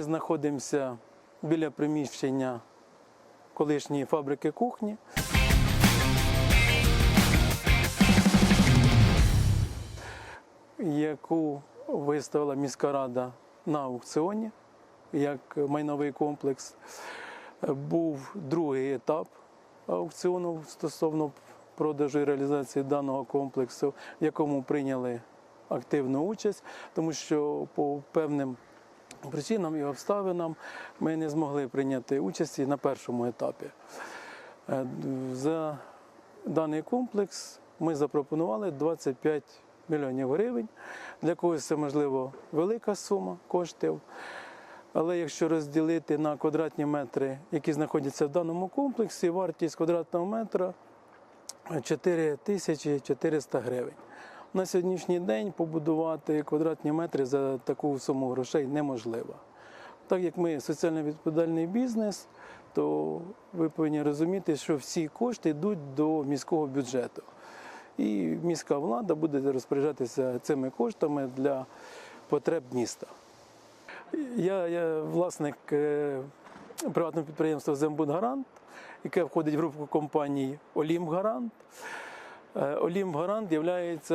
Ми знаходимося біля приміщення колишньої фабрики кухні. яку виставила міська рада на аукціоні як майновий комплекс. Був другий етап аукціону стосовно продажу і реалізації даного комплексу, в якому прийняли активну участь, тому що по певним причинам і обставинам ми не змогли прийняти участі на першому етапі. Е, За даний комплекс ми запропонували 25 мільйонів гривень. Для когось це можливо велика сума коштів. Але якщо розділити на квадратні метри, які знаходяться в даному комплексі, вартість квадратного метра 4400 гривень. На сьогоднішній день побудувати квадратні метри за таку суму грошей неможливо. Так як ми соціально відповідальний бізнес, то ви повинні розуміти, що всі кошти йдуть до міського бюджету. І міська влада буде розпоряджатися цими коштами для потреб міста. Я, я власник е, приватного підприємства Зембудгарант, яке входить в групу компаній Олімгарант. Е, Олімгарант є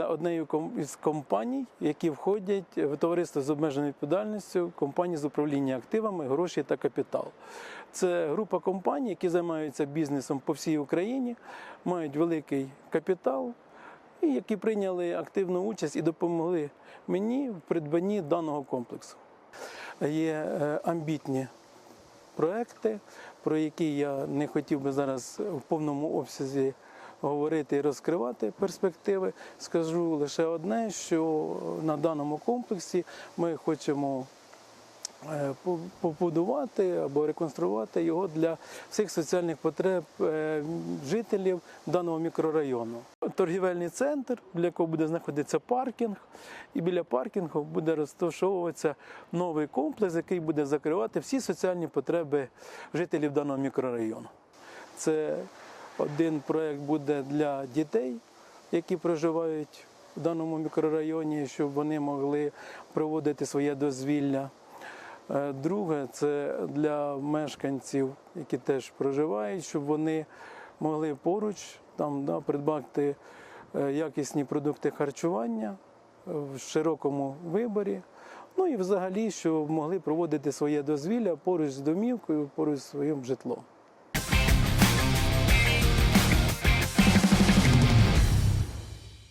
однією ком- із компаній, які входять в товариство з обмеженою відповідальністю компанії з управління активами, гроші та капітал. Це група компаній, які займаються бізнесом по всій Україні, мають великий капітал, і які прийняли активну участь і допомогли мені в придбанні даного комплексу. Є е, амбітні проекти, про які я не хотів би зараз в повному обсязі говорити і розкривати перспективи. Скажу лише одне, що на даному комплексі ми хочемо е, побудувати або реконструювати його для всіх соціальних потреб е, жителів даного мікрорайону. Торгівельний центр, для якого буде знаходитися паркінг, і біля паркінгу буде розташовуватися новий комплекс, який буде закривати всі соціальні потреби жителів даного мікрорайону. Це один проект буде для дітей, які проживають в даному мікрорайоні, щоб вони могли проводити своє дозвілля. Е, Друге, це для мешканців, які теж проживають, щоб вони могли поруч там, да, придбати е, якісні продукти харчування е, в широкому виборі. Ну і взагалі, щоб могли проводити своє дозвілля поруч з домівкою, поруч з своїм житлом.